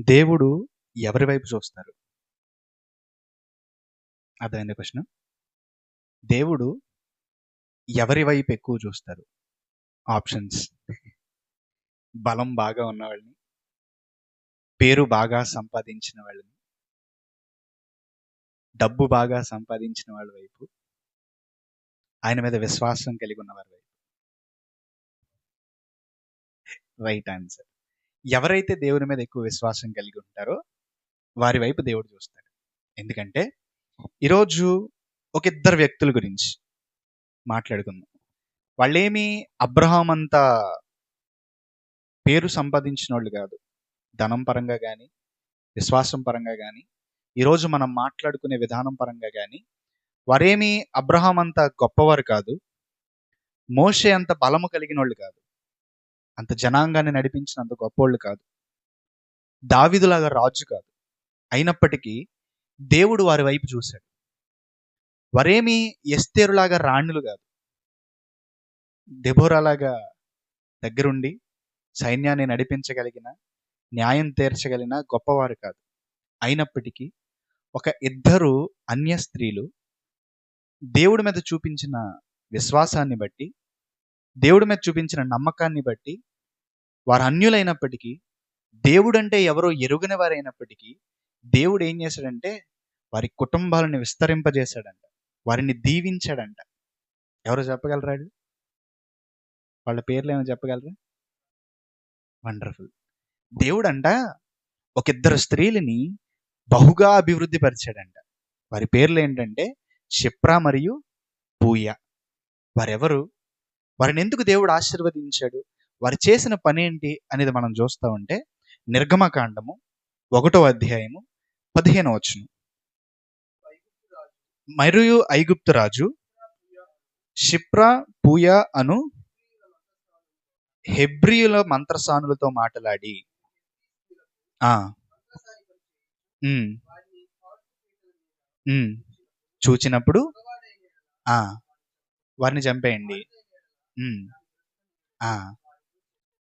దేవుడు ఎవరి వైపు చూస్తారు? అర్థమైంది క్వశ్చన్ దేవుడు ఎవరి వైపు ఎక్కువ చూస్తారు? ఆప్షన్స్. బలం బాగా ఉన్నవాళ్ళని పేరు బాగా సంపాదించిన వాళ్ళని డబ్బు బాగా సంపాదించిన వాళ్ళ వైపు ఆయన మీద విశ్వాసం కలిగి ఉన్న వారి వైపు. రైట్ ఆన్సర్ ఎవరైతే దేవుని మీద ఎక్కువ విశ్వాసం కలిగి ఉంటారో వారి వైపు దేవుడు చూస్తాడు. ఎందుకంటే ఈరోజు ఒక ఇద్దరు వ్యక్తుల గురించి మాట్లాడుకుందాం. వాళ్ళేమి అబ్రహాం అంత పేరు సంపాదించిన వాళ్ళు కాదు. ధనం పరంగా కానీ విశ్వాసం పరంగా కానీ ఈరోజు మనం మాట్లాడుకునే విధానం పరంగా కానీ వారేమి అబ్రహాం అంత గొప్పవారు కాదు. మోషే అంత బలము కలిగిన వాళ్ళు కాదు. అంత జనాంగాన్ని నడిపించినంత గొప్పోళ్ళు కాదు. దావిదులాగా రాజు కాదు. అయినప్పటికీ దేవుడు వారి వైపు చూశాడు. వరేమి ఎస్తేరులాగా రాణులు కాదు. దెబోరాలాగా దగ్గరుండి సైన్యాన్ని నడిపించగలిగిన న్యాయం తీర్చగలిగిన గొప్పవారు కాదు. అయినప్పటికీ ఒక ఇద్దరు అన్య స్త్రీలు దేవుడి మీద చూపించిన విశ్వాసాన్ని బట్టి దేవుడి మీద చూపించిన నమ్మకాన్ని బట్టి వారు అన్యులైనప్పటికీ దేవుడంటే ఎవరో ఎరుగని వారైనప్పటికీ దేవుడు ఏం చేశాడంటే వారి కుటుంబాలను విస్తరింపజేశాడంట. వారిని దీవించాడంట. ఎవరు చెప్పగలరా వాళ్ళ పేర్లు ఏమైనా చెప్పగలరా? వండర్ఫుల్ దేవుడంట ఒక ఇద్దరు స్త్రీలని బహుగా అభివృద్ధి పరిచాడంట వారి పేర్లు ఏంటంటే షిప్రా మరియు పూయ వారెవరు? వారిని ఎందుకు దేవుడు ఆశీర్వదించాడు? వారు చేసిన పని ఏంటి అనేది మనం చూస్తూ ఉంటే నిర్గమకాండము ఒకటో అధ్యాయము పదిహేను వచ్చును మరియు ఐగుప్తు రాజు షిప్రా పూయ అను హెబ్రియుల మంత్రసానులతో మాట్లాడి. చూచినప్పుడు ఆ. వారిని చంపేయండి. ఉమ్, ఆ!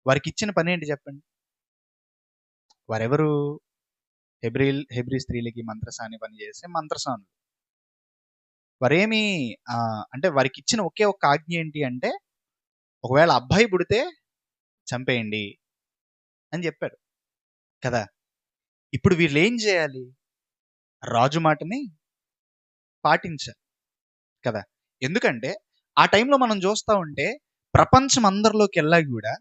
వారికి ఇచ్చిన పని ఏంటి చెప్పండి? వారెవరు హెబ్రిల్ హెబ్రి స్త్రీలకి మంత్రసాని పని చేసే మంత్రసానులు. వారేమి ఆ, అంటే వారికి ఇచ్చిన ఒకే ఒక్క ఆజ్ఞ ఏంటి అంటే ఒకవేళ అబ్బాయి పుడితే చంపేయండి అని చెప్పారు కదా! ఇప్పుడు వీళ్ళు ఏం చేయాలి? రాజు మాటని పాటించాలి. కదా! ఎందుకంటే ఆ టైంలో మనం చూస్తూ ఉంటే ప్రపంచం అందరిలోకి వెళ్ళా కూడా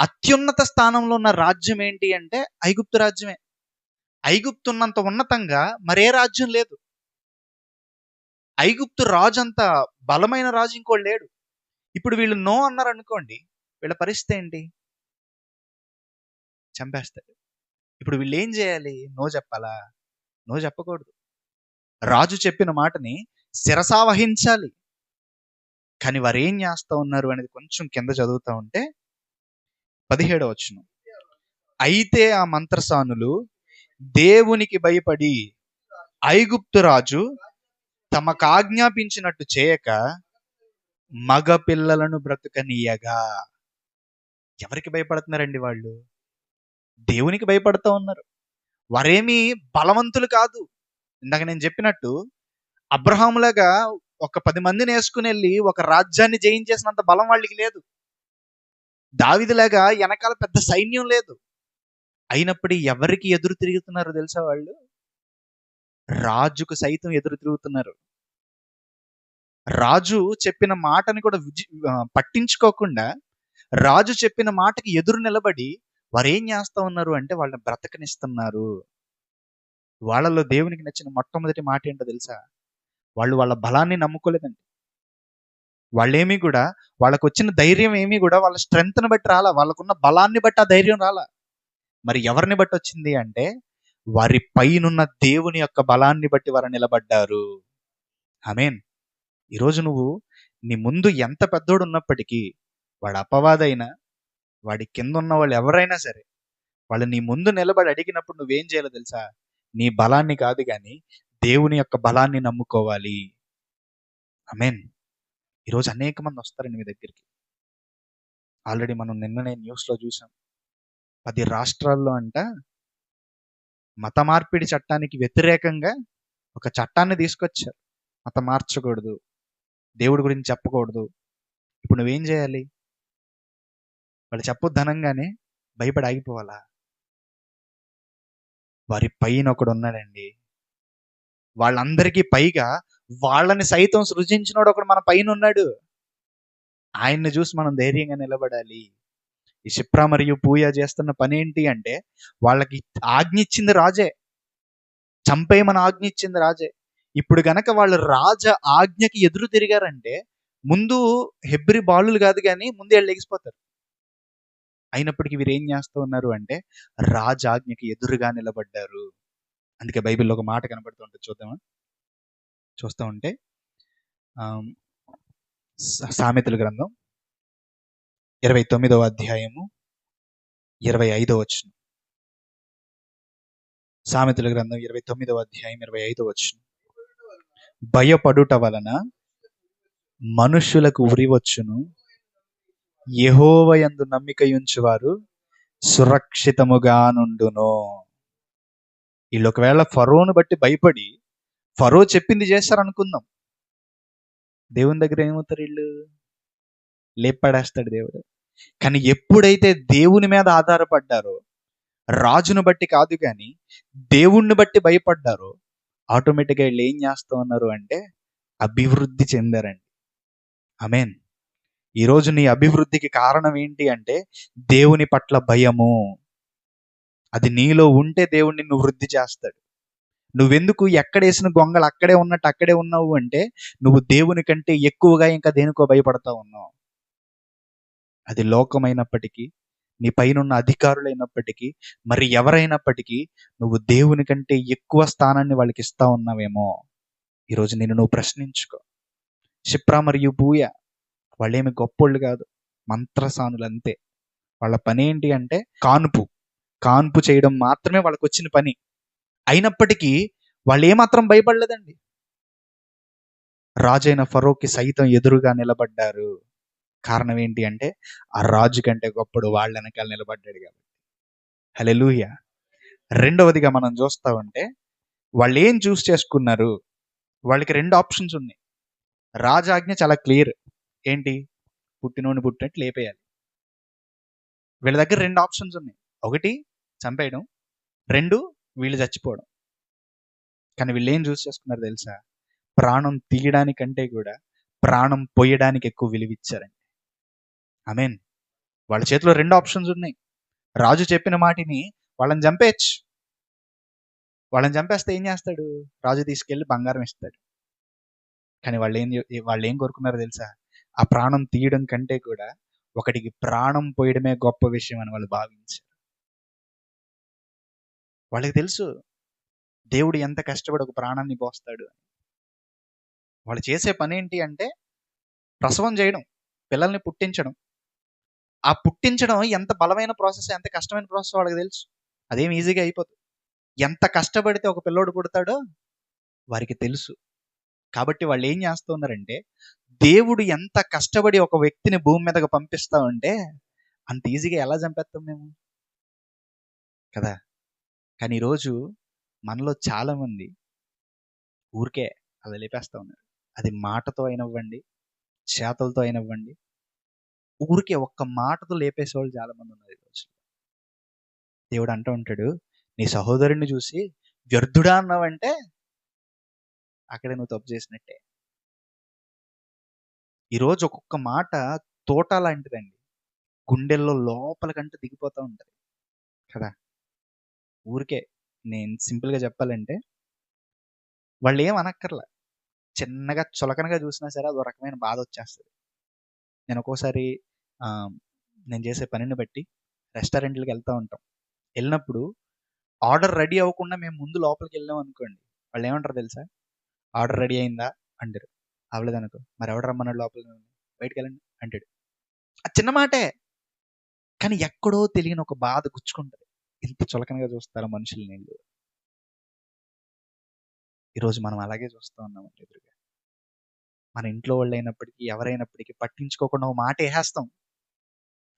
అత్యున్నత స్థానంలో ఉన్న రాజ్యం ఏంటి అంటే ఐగుప్తు రాజ్యమే. ఐగుప్తు ఉన్నంత ఉన్నతంగా మరే రాజ్యం లేదు. ఐగుప్తు రాజు అంత బలమైన రాజు ఇంకోటి లేడు. ఇప్పుడు వీళ్ళు నో అన్నారు అనుకోండి వీళ్ళ పరిస్థితి ఏంటి? చంపేస్తాడు ఇప్పుడు వీళ్ళు ఏం చేయాలి? నో చెప్పాలా? నో చెప్పకూడదు. రాజు చెప్పిన మాటని శిరసావహించాలి కానీ వారు ఏం చేస్తా ఉన్నారు అనేది కొంచెం కింద చదువుతా ఉంటే పదిహేడవ వచ్చును అయితే ఆ మంత్రసానులు దేవునికి భయపడి ఐగుప్తు రాజు తమకు ఆజ్ఞాపించినట్టు చేయక మగ పిల్లలను బ్రతుకనీయగా. ఎవరికి భయపడుతున్నారండి వాళ్ళు? దేవునికి భయపడుతూ ఉన్నారు. వారేమీ బలవంతులు కాదు. ఇందాక నేను చెప్పినట్టు అబ్రహాములాగా ఒక పది మందిని వేసుకుని వెళ్ళి ఒక రాజ్యాన్ని జయించేసినంత బలం వాళ్ళకి లేదు. దావిదిలాగా వెనకాల పెద్ద సైన్యం లేదు. అయినప్పుడు ఎవరికి ఎదురు తిరుగుతున్నారు తెలుసా వాళ్ళు? రాజుకు సైతం ఎదురు తిరుగుతున్నారు. రాజు చెప్పిన మాటని కూడా పట్టించుకోకుండా రాజు చెప్పిన మాటకి ఎదురు నిలబడి వారు ఏం చేస్తా ఉన్నారు అంటే వాళ్ళని బ్రతకనిస్తున్నారు. వాళ్ళలో దేవునికి నచ్చిన మొట్టమొదటి మాట ఏంటో తెలుసా? వాళ్ళు వాళ్ళ బలాన్ని నమ్ముకోలేదండి. వాళ్ళేమీ కూడా వాళ్ళకు వచ్చిన ధైర్యం ఏమీ కూడా వాళ్ళ స్ట్రెంగ్త్ని బట్టి రాలా వాళ్ళకున్న బలాన్ని బట్టి ఆ ధైర్యం రాలా. మరి ఎవరిని బట్టి వచ్చింది అంటే వారి పైనున్న దేవుని యొక్క బలాన్ని బట్టి వారు నిలబడ్డారు. ఆమేన్. ఈరోజు నువ్వు నీ ముందు ఎంత పెద్దోడు ఉన్నప్పటికీ వాడు అపవాదైనా వాడి కింద ఉన్న వాళ్ళు ఎవరైనా సరే వాళ్ళు నీ ముందు నిలబడి అడిగినప్పుడు నువ్వేం చేయాలో తెలుసా? నీ బలాన్ని కాదు కానీ దేవుని యొక్క బలాన్ని నమ్ముకోవాలి. అమేన్ ఈరోజు అనేక మంది వస్తారండి మీ దగ్గరికి. ఆల్రెడీ మనం నిన్ననే న్యూస్లో చూసాం. పది రాష్ట్రాల్లో అంట మత మార్పిడి చట్టానికి వ్యతిరేకంగా ఒక చట్టాన్ని తీసుకొచ్చారు. మతం మార్చకూడదు. దేవుడి గురించి చెప్పకూడదు. ఇప్పుడు నువ్వేం చేయాలి? వాళ్ళు చెప్పొద్దనంగానే భయపడి ఆగిపోవాలా? వారి పైన ఒకడు ఉన్నాడండి. వాళ్ళందరికీ పైగా వాళ్ళని సైతం సృజించినోడు ఒకడు మన పైన ఉన్నాడు ఆయన్ని చూసి మనం ధైర్యంగా నిలబడాలి. ఈ శిప్ర మరియు పూయ చేస్తున్న పని ఏంటి అంటే వాళ్ళకి ఆజ్ఞ ఇచ్చింది రాజే. చంపేయమని ఆజ్ఞ ఇచ్చింది రాజే. ఇప్పుడు గనక వాళ్ళు రాజ ఆజ్ఞకి ఎదురు తిరిగారంటే ముందు హెబ్రి బాలులు కాదు కానీ ముందు వాళ్ళు ఎగిసిపోతారు అయినప్పటికీ వీరు ఏం చేస్తూ ఉన్నారు అంటే రాజాజ్ఞకి ఎదురుగా నిలబడ్డారు. అందుకే బైబిల్లో ఒక మాట కనబడుతుంటే చూద్దామా? చూస్తూ ఉంటే సామెతల గ్రంథం ఇరవై తొమ్మిదవ అధ్యాయము ఇరవై ఐదవ వచ్చిన సామెతల గ్రంథం ఇరవై తొమ్మిదవ అధ్యాయం ఇరవై ఐదవ వచ్చిన భయపడుట వలన మనుషులకు ఉరివచ్చును యహోవయందు నమ్మిక ఉంచువారు సురక్షితముగా నుండును వీళ్ళు ఒకవేళ ఫరోను బట్టి భయపడి ఫరో చెప్పింది చేస్తారనుకుందాం. దేవుని దగ్గర ఏమవుతారు వీళ్ళు? లేపడేస్తాడు దేవుడు. కానీ ఎప్పుడైతే దేవుని మీద ఆధారపడ్డారో రాజును బట్టి కాదు కానీ దేవుణ్ణి బట్టి భయపడ్డారో ఆటోమేటిక్గా వీళ్ళు ఏం చేస్తూ ఉన్నారు అంటే అభివృద్ధి చెందారండి. అమేన్ ఈరోజు నీ అభివృద్ధికి కారణం ఏంటి అంటే దేవుని పట్ల భయము. అది నీలో ఉంటే దేవుడు నిన్ను వృద్ధి చేస్తాడు. నువ్వెందుకు ఎక్కడేసిన గొంగలు అక్కడే ఉన్నట్టు అక్కడే ఉన్నావు అంటే నువ్వు దేవుని కంటే ఎక్కువగా ఇంకా దేనికో భయపడతా ఉన్నావు. అది లోకమైనప్పటికీ నీ పైనున్న అధికారులైనప్పటికీ మరి ఎవరైనప్పటికీ నువ్వు దేవుని కంటే ఎక్కువ స్థానాన్ని వాళ్ళకి ఇస్తా ఉన్నావేమో. ఈరోజు నేను నువ్వు ప్రశ్నించుకో. క్షిప్ర మరియు భూయ వాళ్ళేమి గొప్పోళ్ళు కాదు మంత్రసానులు అంతే వాళ్ళ పని ఏంటి అంటే కానుపు. కాన్పు చేయడం మాత్రమే వాళ్ళకి వచ్చిన పని. అయినప్పటికీ వాళ్ళు ఏమాత్రం భయపడలేదండి. రాజైన ఫరోకి సైతం ఎదురుగా నిలబడ్డారు. కారణం ఏంటి అంటే ఆ రాజు కంటే గొప్పడు వాళ్ళ వెనకాల నిలబడ్డాడు కాబట్టి. హలెలూయ రెండవదిగా మనం చూస్తామంటే వాళ్ళు ఏం చూస్ చేసుకున్నారు? వాళ్ళకి రెండు ఆప్షన్స్ ఉన్నాయి. రాజాజ్ఞ చాలా క్లియర్. ఏంటి? పుట్టినోని పుట్టినట్టు లేపేయాలి. వీళ్ళ దగ్గర రెండు ఆప్షన్స్ ఉన్నాయి. ఒకటి చంపేయడం. రెండు వీళ్ళు చచ్చిపోవడం. కానీ వీళ్ళు ఏం చూస్ చేసుకున్నారు తెలుసా? ప్రాణం తీయడానికంటే కూడా ప్రాణం పోయడానికి ఎక్కువ విలువిచ్చారండి. మీన్ వాళ్ళ చేతిలో రెండు ఆప్షన్స్ ఉన్నాయి. రాజు చెప్పిన మాటిని వాళ్ళని చంపేయచ్చు. వాళ్ళని చంపేస్తే ఏం చేస్తాడు? రాజు తీసుకెళ్ళి బంగారం ఇస్తాడు. కానీ వాళ్ళు ఏం వాళ్ళు ఏం కోరుకున్నారో తెలుసా? ఆ ప్రాణం తీయడం కంటే కూడా ఒకటికి ప్రాణం పోయడమే గొప్ప విషయం అని వాళ్ళు భావించారు. వాళ్ళకి తెలుసు దేవుడు ఎంత కష్టపడి ఒక ప్రాణాన్ని పోస్తాడు వాళ్ళు చేసే పని ఏంటి అంటే ప్రసవం చేయడం పిల్లల్ని పుట్టించడం. ఆ పుట్టించడం ఎంత బలమైన ప్రాసెస్ ఎంత కష్టమైన ప్రాసెస్ వాళ్ళకి తెలుసు. అదేం ఈజీగా అయిపోతుంది ఎంత కష్టపడితే ఒక పిల్లోడు పుడతాడో వారికి తెలుసు. కాబట్టి వాళ్ళు ఏం చేస్తున్నారంటే దేవుడు ఎంత కష్టపడి ఒక వ్యక్తిని భూమి మీదకు పంపిస్తా ఉంటే అంత ఈజీగా ఎలా చంపేస్తాం మేము? కదా? కానీ ఈరోజు మనలో చాలామంది ఊరికే అలా లేపేస్తూ ఉన్నారు. అది మాటతో అయినవ్వండి చేతలతో అయినవ్వండి. ఊరికే ఒక్క మాటతో లేపేసే వాళ్ళు ఉన్నారు ఈరోజు దేవుడు అంటూ ఉంటాడు నీ సహోదరుని చూసి వ్యర్థుడా అన్నావంటే అక్కడే నువ్వు తప్పు చేసినట్టే. ఈరోజు ఒక్కొక్క మాట తోట లాంటిదండి. గుండెల్లో లోపలికంటే దిగిపోతూ ఉంటుంది. కదా? ఊరికే నేను సింపుల్గా చెప్పాలంటే వాళ్ళు ఏం అనక్కర్లే. చిన్నగా చులకనగా చూసినా సరే అది రకమైన బాధ వచ్చేస్తుంది. నేను ఒక్కోసారి నేను చేసే పనిని బట్టి రెస్టారెంట్లకు వెళ్తూ ఉంటాం. వెళ్ళినప్పుడు ఆర్డర్ రెడీ అవ్వకుండా మేము ముందు లోపలికి వెళ్ళాం అనుకోండి వాళ్ళు ఏమంటారు తెలుసా? ఆర్డర్ రెడీ అయిందా? అంటారు. అవ్వలేదనుకో మరి ఎవడు రమ్మన్నాడు లోపల బయటికి వెళ్ళండి. అంటాడు. ఆ చిన్న మాటే. కానీ ఎక్కడో తెలియని ఒక బాధ గుచ్చుకుంటుంది. ఇంత చులకనగా చూస్తారు మనుషులు నీళ్ళు. ఈరోజు మనం అలాగే చూస్తూ ఉన్నామండి ఎదురుగా. మన ఇంట్లో వాళ్ళు అయినప్పటికీ ఎవరైనప్పటికీ పట్టించుకోకుండా ఒక మాట వేసేస్తాం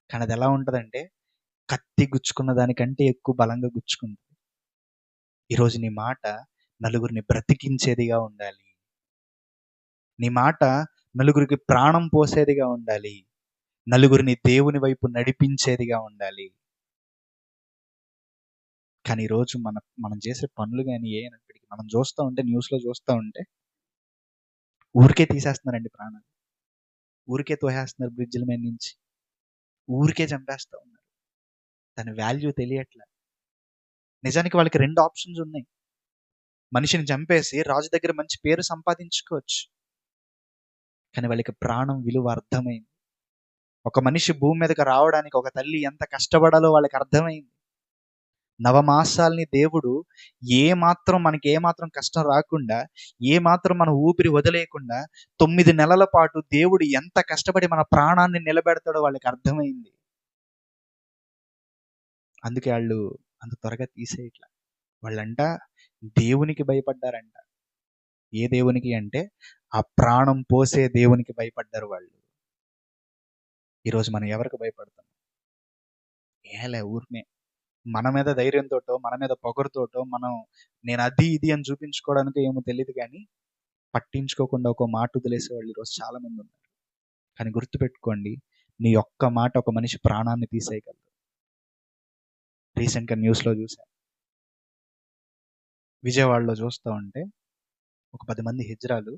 కానీ అది ఎలా ఉంటుందంటే కత్తి గుచ్చుకున్న దానికంటే ఎక్కువ బలంగా గుచ్చుకుంటుంది ఈరోజు నీ మాట నలుగురిని బ్రతికించేదిగా ఉండాలి. నీ మాట నలుగురికి ప్రాణం పోసేదిగా ఉండాలి. నలుగురిని దేవుని వైపు నడిపించేదిగా ఉండాలి. కానీ ఈరోజు మన మనం చేసే పనులు కానీ ఏనప్పటికీ మనం చూస్తూ ఉంటే న్యూస్లో చూస్తూ ఉంటే ఊరికే తీసేస్తున్నారండి ప్రాణాలు. ఊరికే తోసేస్తున్నారు బ్రిడ్జిల మీద నుంచి. ఊరికే చంపేస్తూ ఉన్నారు. దాని వాల్యూ తెలియట్లే. నిజానికి వాళ్ళకి రెండు ఆప్షన్స్ ఉన్నాయి. మనిషిని చంపేసి రాజు దగ్గర మంచి పేరు సంపాదించుకోవచ్చు. కానీ వాళ్ళకి ప్రాణం విలువ అర్థమైంది. ఒక మనిషి భూమి మీదకి రావడానికి ఒక తల్లి ఎంత కష్టపడాలో వాళ్ళకి అర్థమైంది. నవమాసాల్ని దేవుడు ఏ మాత్రం మనకి ఏ మాత్రం కష్టం రాకుండా ఏ మాత్రం మన ఊపిరి వదిలేయకుండా తొమ్మిది నెలల పాటు దేవుడు ఎంత కష్టపడి మన ప్రాణాన్ని నిలబెడతాడో వాళ్ళకి అర్థమైంది. అందుకే వాళ్ళు అంత త్వరగా తీసేయట్లా. వాళ్ళంట దేవునికి భయపడ్డారంట. ఏ దేవునికి అంటే ఆ ప్రాణం పోసే దేవునికి భయపడ్డారు వాళ్ళు. ఈరోజు మనం ఎవరికి భయపడతాం? ఏలే ఊరినే. మన మీద ధైర్యంతోటో మన మీద పొగరుతోటో మనం నేను అది ఇది అని చూపించుకోవడానికి ఏమో తెలియదు కానీ పట్టించుకోకుండా ఒక మాట వదిలేసే వాళ్ళు ఈరోజు చాలా మంది ఉన్నారు. కానీ గుర్తుపెట్టుకోండి నీ ఒక్క మాట ఒక మనిషి ప్రాణాన్ని తీసేయగలదు రీసెంట్గా న్యూస్లో చూశాను. విజయవాడలో చూస్తూ ఉంటే ఒక పది మంది హిజ్రాలు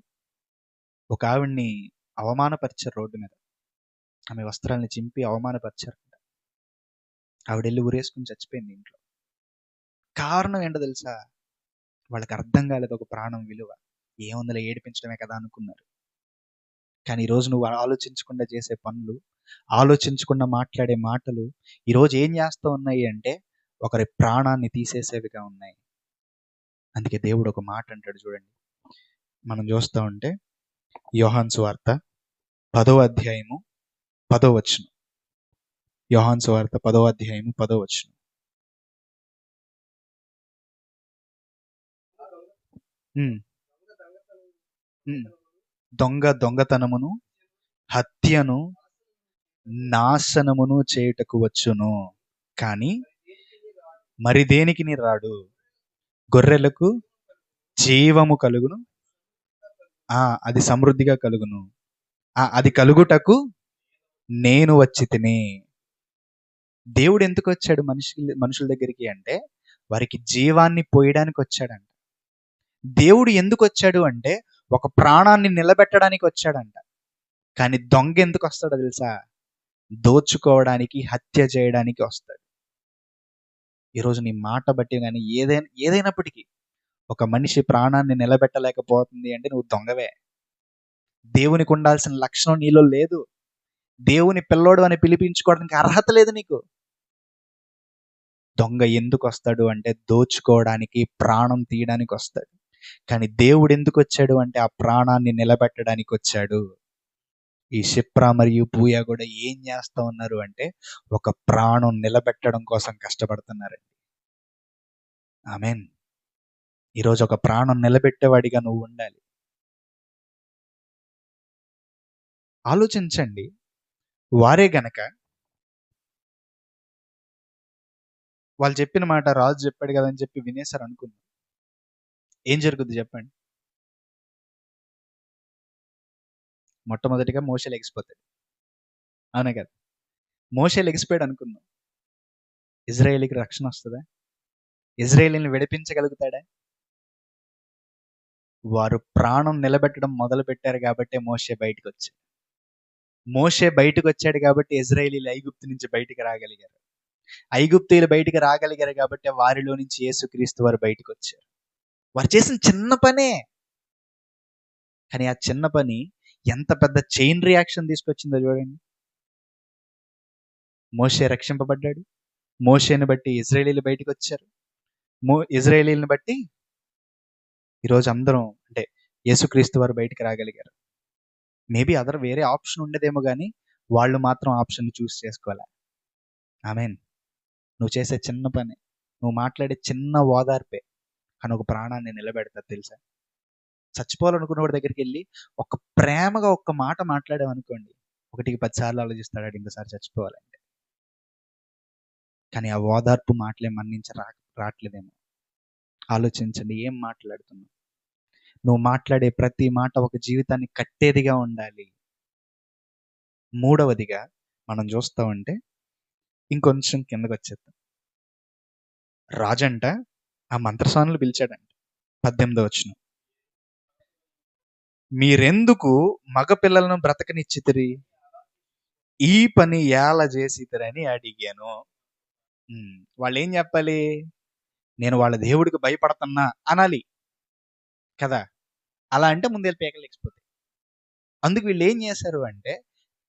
ఒక ఆవిడ్ని అవమానపరిచారు రోడ్డు మీద. ఆమె వస్త్రాలని చింపి అవమానపరిచారు. ఆవిడ వెళ్ళి ఊరేసుకుని చచ్చిపోయింది ఇంట్లో. కారణం ఏంటో తెలుసా? వాళ్ళకి అర్థం కాలేదు ఒక ప్రాణం విలువ. ఏముందిలే ఏడిపించడమే కదా అనుకున్నారు. కానీ ఈరోజు నువ్వు ఆలోచించకుండా చేసే పనులు ఆలోచించకుండా మాట్లాడే మాటలు ఈరోజు ఏం చేస్తూ ఉన్నాయి అంటే ఒకరి ప్రాణాన్ని తీసేసేవిగా ఉన్నాయి. అందుకే దేవుడు ఒక మాట అంటాడు చూడండి. మనం చూస్తూ ఉంటే యోహాన్స్ వార్త పదో అధ్యాయము పదో వచనం. యోహాన్ సువార్త పదో అధ్యాయము పదో వచనం. ఉమ్. ఉమ్. దొంగ దొంగతనమును హత్యను నాశనమును చేయుటకు వచ్చును. కానీ మరి దేనికి నీ రాడు? గొర్రెలకు జీవము కలుగును? ఆ అది సమృద్ధిగా కలుగును. ఆ అది కలుగుటకు నేను వచ్చి తిని. దేవుడు ఎందుకు వచ్చాడు మనిషి మనుషుల దగ్గరికి అంటే వారికి జీవాన్ని పోయడానికి వచ్చాడంట. దేవుడు ఎందుకు వచ్చాడు అంటే ఒక ప్రాణాన్ని నిలబెట్టడానికి వచ్చాడంట. కానీ దొంగ ఎందుకు వస్తాడో తెలుసా? దోచుకోవడానికి హత్య చేయడానికి వస్తాడు. ఈరోజు నీ మాట బట్టి కానీ ఏదైనా ఏదైనప్పటికీ ఒక మనిషి ప్రాణాన్ని నిలబెట్టలేకపోతుంది అంటే నువ్వు దొంగవే. దేవునికి ఉండాల్సిన లక్షణం నీలో లేదు. దేవుని పిల్లోడు అని పిలిపించుకోవడానికి అర్హత లేదు నీకు. దొంగ ఎందుకు వస్తాడు అంటే దోచుకోవడానికి ప్రాణం తీయడానికి వస్తాడు కానీ దేవుడు ఎందుకు వచ్చాడు అంటే ఆ ప్రాణాన్ని నిలబెట్టడానికి వచ్చాడు ఈ షిప్రా మరియు పూయ కూడా ఏం చేస్తా ఉన్నారు అంటే ఒక ప్రాణం నిలబెట్టడం కోసం కష్టపడుతున్నారండి. ఆమెన్. ఈరోజు ఒక ప్రాణం నిలబెట్టేవాడిగా నువ్వు ఉండాలి. ఆలోచించండి. వారే గనక వాళ్ళు చెప్పిన మాట రాజు చెప్పాడు కదా అని చెప్పి వినేశారు అనుకుందాం. ఏం జరుగుద్ది చెప్పండి. మొట్టమొదటిగా మోస లెగిసిపోతాడు. అవునా కదా? మోస లెగిసిపోయాడు అనుకుందాం. ఇజ్రాయేలీకి రక్షణ వస్తుందా? ఇజ్రాయేలీని విడిపించగలుగుతాడా? వారు ప్రాణం నిలబెట్టడం మొదలు పెట్టారు కాబట్టి మోసే బయటకు వచ్చాడు మోసే బయటకు వచ్చాడు కాబట్టి ఇజ్రాయేలీలు ఐగుప్తు నుంచి బయటికి రాగలిగారు. ఐగుప్తీయులు బయటికి రాగలిగారు కాబట్టి వారిలో నుంచి యేసుక్రీస్తు వారు బయటకు వచ్చారు. వారు చేసిన చిన్న పనే. కానీ ఆ చిన్న పని ఎంత పెద్ద చైన్ రియాక్షన్ తీసుకొచ్చిందో చూడండి. మోషే రక్షింపబడ్డాడు. మోషేని బట్టి ఇజ్రాయేలీలు బయటకు వచ్చారు. మో ఇజ్రాయేలీని బట్టి ఈరోజు అందరం అంటే యేసుక్రీస్తు వారు బయటికి రాగలిగారు. మేబీ అదర్ వేరే ఆప్షన్ ఉండేదేమో కానీ వాళ్ళు మాత్రం ఆప్షన్ చూస్ చేసుకోవాలి ఆమెన్. నువ్వు చేసే చిన్న పని నువ్వు మాట్లాడే చిన్న ఓదార్పే కానీ ఒక ప్రాణాన్ని నిలబెడతా తెలుసా? చచ్చిపోవాలనుకున్న వాడి దగ్గరికి వెళ్ళి ఒక ప్రేమగా ఒక్క మాట మాట్లాడామనుకోండి ఒకటికి పదిసార్లు ఆలోచిస్తాడు ఇంకోసారి చచ్చిపోవాలంటే. కానీ ఆ ఓదార్పు మాటలే మన్నించి రా రావట్లేదేమో. ఆలోచించండి ఏం మాట్లాడుతున్నావు? నువ్వు మాట్లాడే ప్రతి మాట ఒక జీవితాన్ని కట్టేదిగా ఉండాలి. మూడవదిగా మనం చూస్తామంటే ఇంకొంచెం కిందకు వచ్చేద్దాం రాజంట ఆ మంత్రస్వాములు పిలిచాడంట. పద్దెనిమిదో వచ్చిన మీరెందుకు మగ పిల్లలను బ్రతకనిచ్చితిరి? ఈ పని ఎలా చేసితరని అడిగాను. ఉమ్, వాళ్ళు ఏం చెప్పాలి? నేను వాళ్ళ దేవుడికి భయపడుతున్నా అనాలి. కదా? అలా అంటే ముందే పేకలేకపోతే అందుకు వీళ్ళు ఏం చేశారు అంటే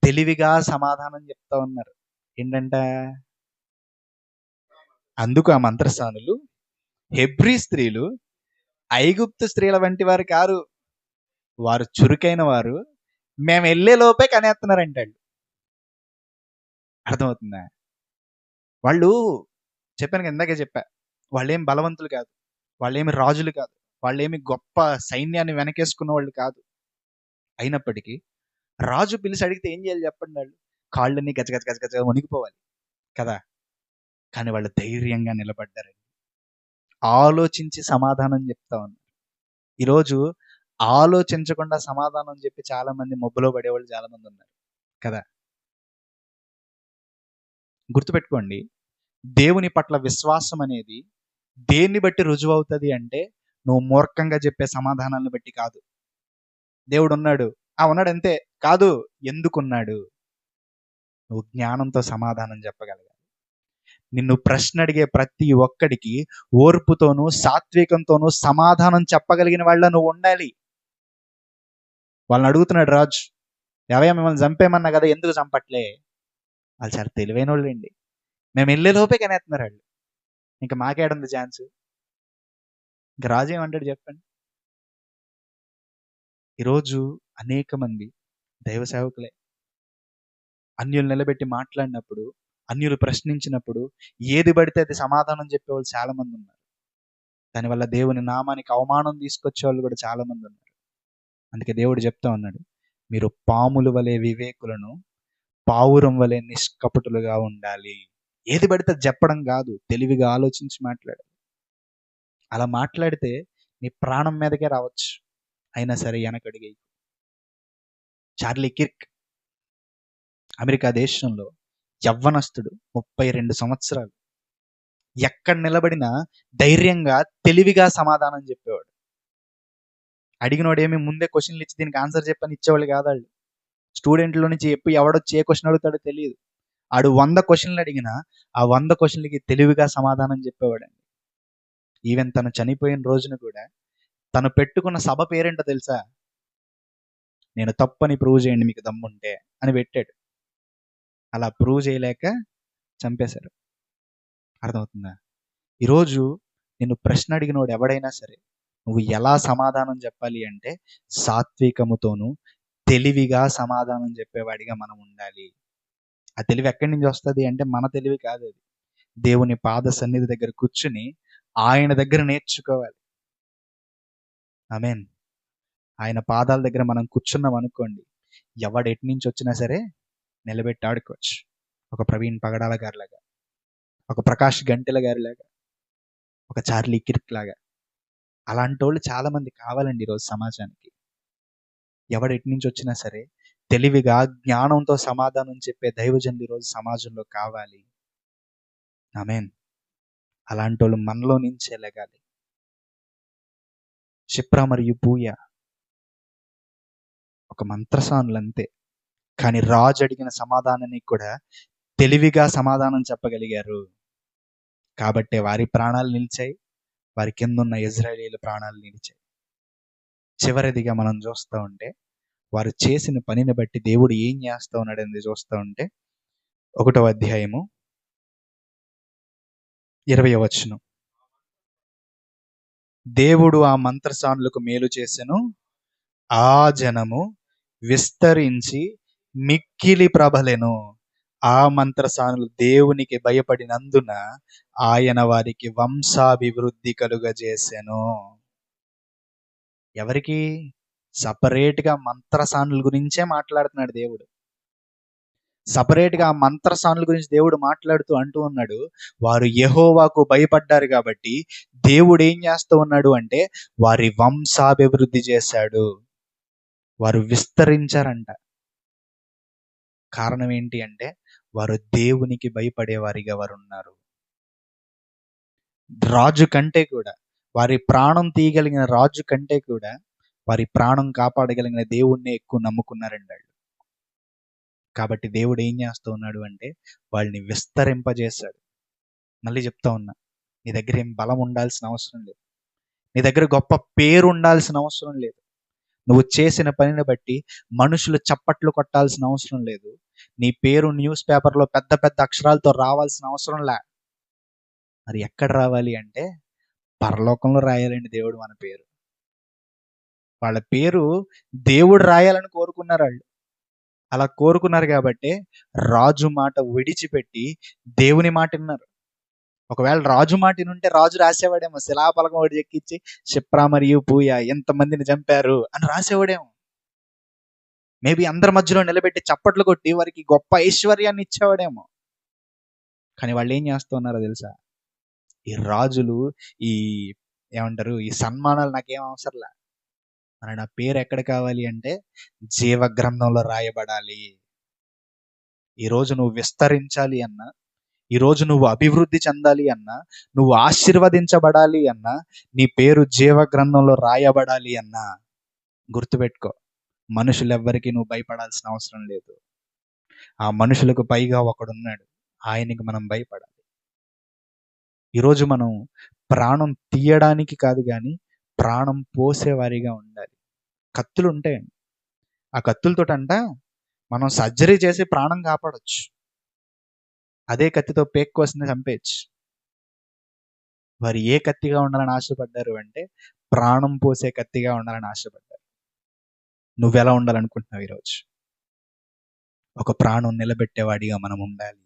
తెలివిగా సమాధానం చెప్తా ఉన్నారు ఏంటంట? అందుకు ఆ మంత్రస్థానులు హెబ్రీ స్త్రీలు ఐగుప్తు స్త్రీల వంటి వారు కారు. వారు చురుకైన వారు. మేము వెళ్ళే లోపే కనేస్తున్నారంటాడు అర్థమవుతుందా? వాళ్ళు చెప్పాను కదా ఇందాకే చెప్పా. వాళ్ళేం బలవంతులు కాదు. వాళ్ళేమి రాజులు కాదు. వాళ్ళేమి గొప్ప సైన్యాన్ని వెనకేసుకున్న వాళ్ళు కాదు. అయినప్పటికీ రాజు పిలిచి అడిగితే ఏం చేయాలి చెప్పండి వాళ్ళు? కాళ్ళని గజ గజ గజ గజ కదా? కానీ వాళ్ళు ధైర్యంగా నిలబడ్డారు. ఆలోచించి సమాధానం చెప్తా ఉన్నారు. ఈరోజు ఆలోచించకుండా సమాధానం చెప్పి చాలా మంది మొబ్బులో పడేవాళ్ళు చాలా మంది ఉన్నారు. కదా? గుర్తుపెట్టుకోండి దేవుని పట్ల విశ్వాసం అనేది దేన్ని బట్టి రుజువు అవుతుంది అంటే నువ్వు మూర్ఖంగా చెప్పే సమాధానాలను బట్టి కాదు. దేవుడు ఉన్నాడు ఆ ఉన్నాడు అంతే. కాదు ఎందుకున్నాడు? నువ్వు జ్ఞానంతో సమాధానం చెప్పగలగాలి. నిన్ను ప్రశ్న అడిగే ప్రతి ఒక్కడికి ఓర్పుతోనూ సాత్వికంతోనూ సమాధానం చెప్పగలిగిన వాళ్ళ నువ్వు ఉండాలి. వాళ్ళని అడుగుతున్నాడు రాజు ఎవయా మిమ్మల్ని చంపేమన్నా కదా ఎందుకు చంపట్లే? వాళ్ళు చాలా తెలివైన వాళ్ళండి మేము వెళ్ళే లోపే కనేస్తున్నారు వాళ్ళు. ఇంకా మాకేడుంది ఛాన్స్? ఇంకా రాజు ఏమంటాడు చెప్పండి? ఈరోజు అనేక మంది దైవ సేవకులే అన్యులు నిలబెట్టి మాట్లాడినప్పుడు అన్యులు ప్రశ్నించినప్పుడు ఏది పడితే అది సమాధానం చెప్పేవాళ్ళు చాలామంది ఉన్నారు. దానివల్ల దేవుని నామానికి అవమానం తీసుకొచ్చే వాళ్ళు కూడా చాలామంది ఉన్నారు. అందుకే దేవుడు చెప్తా ఉన్నాడు మీరు పాముల వలె వివేకులను పావురం వలె నిష్కపటులుగా ఉండాలి. ఏది పడితే అది చెప్పడం కాదు తెలివిగా ఆలోచించి మాట్లాడాలి. అలా మాట్లాడితే నీ ప్రాణం మీదకే రావచ్చు. అయినా సరే వెనకడిగే చార్లీ కిర్క్ అమెరికా దేశంలో యవ్వనస్తుడు ముప్పై రెండు సంవత్సరాలు. ఎక్కడ నిలబడినా ధైర్యంగా తెలివిగా సమాధానం చెప్పేవాడు. అడిగినోడు ఏమి ముందే క్వశ్చన్లు ఇచ్చి దీనికి ఆన్సర్ చెప్పని ఇచ్చేవాళ్ళు కాదు వాళ్ళు స్టూడెంట్లో నుంచి ఎప్పుడు ఎవడొచ్చి ఏ క్వశ్చన్ అడుగుతాడో తెలియదు. ఆడు వంద క్వశ్చన్లు అడిగినా ఆ వంద క్వశ్చన్లకి తెలివిగా సమాధానం చెప్పేవాడండి. ఈవెన్ తను చనిపోయిన రోజున కూడా తను పెట్టుకున్న సభ పేరేంటో తెలుసా? నేను తప్పని ప్రూవ్ చేయండి మీకు దమ్ముంటే అని పెట్టాడు. అలా ప్రూవ్ చేయలేక చంపేశారు. అర్థమవుతుందా? ఈరోజు నిన్ను ప్రశ్న అడిగినోడు ఎవడైనా సరే నువ్వు ఎలా సమాధానం చెప్పాలి అంటే సాత్వికముతోనూ తెలివిగా సమాధానం చెప్పేవాడిగా మనం ఉండాలి. ఆ తెలివి ఎక్కడి నుంచి వస్తుంది అంటే మన తెలివి కాదు అది. దేవుని పాద సన్నిధి దగ్గర కూర్చుని ఆయన దగ్గర నేర్చుకోవాలి. ఆమెన్. ఆయన పాదాల దగ్గర మనం కూర్చున్నాం అనుకోండి ఎవడు నుంచి వచ్చినా సరే నిలబెట్టి ఆడుకోవచ్చు ఒక ప్రవీణ్ పగడాల గారిలాగా ఒక ప్రకాష్ గంటెల గారిలాగా ఒక చార్లీ కిర్క్ లాగా. అలాంటి వాళ్ళు చాలా మంది కావాలండి ఈరోజు సమాజానికి. ఎవడు ఎటు నుంచి వచ్చినా సరే తెలివిగా జ్ఞానంతో సమాధానం చెప్పే దైవజనులు ఈరోజు సమాజంలో కావాలి. ఆమెన్. అలాంటి వాళ్ళు మనలో నుంచే లెగాలి క్షిప్ర మరియు పూయ ఒక మంత్రసానులంతే. కానీ రాజు అడిగిన సమాధానానికి కూడా తెలివిగా సమాధానం చెప్పగలిగారు. కాబట్టే వారి ప్రాణాలు నిలిచాయి. వారి కింద ఉన్న ఇజ్రాయేలీల ప్రాణాలు నిలిచాయి. చివరిదిగా మనం చూస్తూ ఉంటే వారు చేసిన పనిని బట్టి దేవుడు ఏం చేస్తూ ఉన్నాడని చూస్తూ ఉంటే ఒకటో అధ్యాయము ఇరవై వచనం. దేవుడు ఆ మంత్రసానులకు మేలు చేసెను ఆ జనము విస్తరించి మిక్కిలి ప్రబలెను ఆ మంత్రసానులు దేవునికి భయపడినందున ఆయన వారికి వంశాభివృద్ధి కలుగజేసెను. ఎవరికి? సపరేట్గా మంత్రసానుల గురించే మాట్లాడుతున్నాడు దేవుడు. సపరేట్గా ఆ మంత్రసానుల గురించి దేవుడు మాట్లాడుతూ అంటూ ఉన్నాడు వారు యహోవాకు భయపడ్డారు కాబట్టి దేవుడు ఏం చేస్తూ ఉన్నాడు అంటే వారి వంశాభివృద్ధి చేశాడు. వారు విస్తరించారంట. కారణం ఏంటి అంటే వారు దేవునికి భయపడే వారిగా వారు ఉన్నారు రాజు కంటే కూడా వారి ప్రాణం తీయగలిగిన రాజు కంటే కూడా వారి ప్రాణం కాపాడగలిగిన దేవుణ్ణి ఎక్కువ నమ్ముకున్నారండి వాళ్ళు. కాబట్టి దేవుడు ఏం చేస్తూ ఉన్నాడు అంటే వాళ్ళని విస్తరింపజేశాడు. మళ్ళీ చెప్తా ఉన్నా నీ దగ్గర ఏం బలం ఉండాల్సిన అవసరం లేదు. నీ దగ్గర గొప్ప పేరు ఉండాల్సిన అవసరం లేదు. నువ్వు చేసిన పనిని బట్టి మనుషులు చప్పట్లు కొట్టాల్సిన అవసరం లేదు. నీ పేరు న్యూస్ పేపర్లో పెద్ద పెద్ద అక్షరాలతో రావాల్సిన అవసరం లే. మరి ఎక్కడ రావాలి అంటే పరలోకంలో రాయాలండి దేవుడు మన పేరు. వాళ్ళ పేరు దేవుడు రాయాలని కోరుకున్నారు వాళ్ళు. అలా కోరుకున్నారు కాబట్టి రాజు మాట విడిచిపెట్టి దేవుని మాట విన్నారు. ఒకవేళ రాజు మాటిని ఉంటే రాజు రాసేవాడేమో శిలాపలకం ఒకటి ఎక్కించి క్షిప్ర మరియు పూయ ఎంతమందిని చంపారు? అని రాసేవాడేమో. మేబీ అందరి మధ్యలో నిలబెట్టి చప్పట్లు కొట్టి వారికి గొప్ప ఐశ్వర్యాన్ని ఇచ్చేవాడేమో. కానీ వాళ్ళు ఏం చేస్తున్నారో తెలుసా? ఈ రాజులు ఈ ఏమంటారు ఈ సన్మానాలు నాకేం అవసరంలే. మరి నా పేరు ఎక్కడ కావాలి అంటే జీవ గ్రంథంలో రాయబడాలి ఈరోజు నువ్వు విస్తరించాలి అన్నా ఈరోజు నువ్వు అభివృద్ధి చెందాలి అన్నా నువ్వు ఆశీర్వదించబడాలి అన్నా నీ పేరు జీవ గ్రంథంలో రాయబడాలి అన్నా గుర్తుపెట్టుకో మనుషులెవ్వరికీ నువ్వు భయపడాల్సిన అవసరం లేదు. ఆ మనుషులకు పైగా ఒకడున్నాడు ఆయనకి మనం భయపడాలి. ఈరోజు మనం ప్రాణం తీయడానికి కాదు కానీ ప్రాణం పోసేవారిగా ఉండాలి. కత్తులు ఉంటాయండి ఆ కత్తులతోటంట మనం సర్జరీ చేసి ప్రాణం కాపాడొచ్చు. అదే కత్తితో పేక్ కోసిన చంపేయచ్చు. వారు ఏ కత్తిగా ఉండాలని ఆశపడ్డారు అంటే ప్రాణం పోసే కత్తిగా ఉండాలని ఆశపడ్డారు. నువ్వెలా ఉండాలనుకుంటున్నావు ఈరోజు? ఒక ప్రాణం నిలబెట్టేవాడిగా మనం ఉండాలి.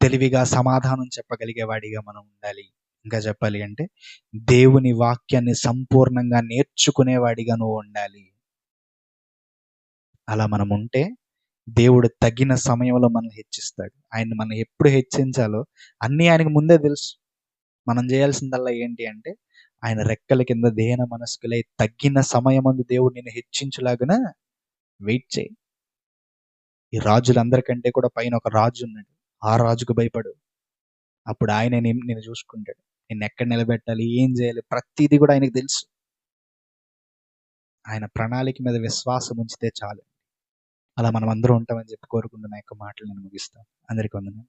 తెలివిగా సమాధానం చెప్పగలిగేవాడిగా మనం ఉండాలి. ఇంకా చెప్పాలి అంటే దేవుని వాక్యాన్ని సంపూర్ణంగా నేర్చుకునేవాడిగా నువ్వు ఉండాలి. అలా మనం ఉంటే దేవుడు తగిన సమయంలో మనల్ని హెచ్చిస్తాడు. ఆయన మనం ఎప్పుడు హెచ్చించాలో అన్నీ ఆయనకు ముందే తెలుసు. మనం చేయాల్సిందల్లా ఏంటి అంటే ఆయన రెక్కల కింద దేహన మనస్కులై తగ్గిన సమయమందు దేవుడు నేను హెచ్చించులాగున వెయిట్ చేయి. ఈ రాజులందరికంటే కూడా పైన ఒక రాజు ఉన్నాడు. ఆ రాజుకు భయపడు. అప్పుడు ఆయన నేను నేను చూసుకుంటాడు. నేను ఎక్కడ నిలబెట్టాలి? ఏం చేయాలి? ప్రతిదీ కూడా ఆయనకు తెలుసు. ఆయన ప్రణాళిక మీద విశ్వాసం ఉంచితే చాలు. అలా మనం అందరూ ఉంటామని చెప్పి కోరుకుంటున్న యొక్క మాటలు నేను ముగిస్తాను అందరికీ వందనాలు.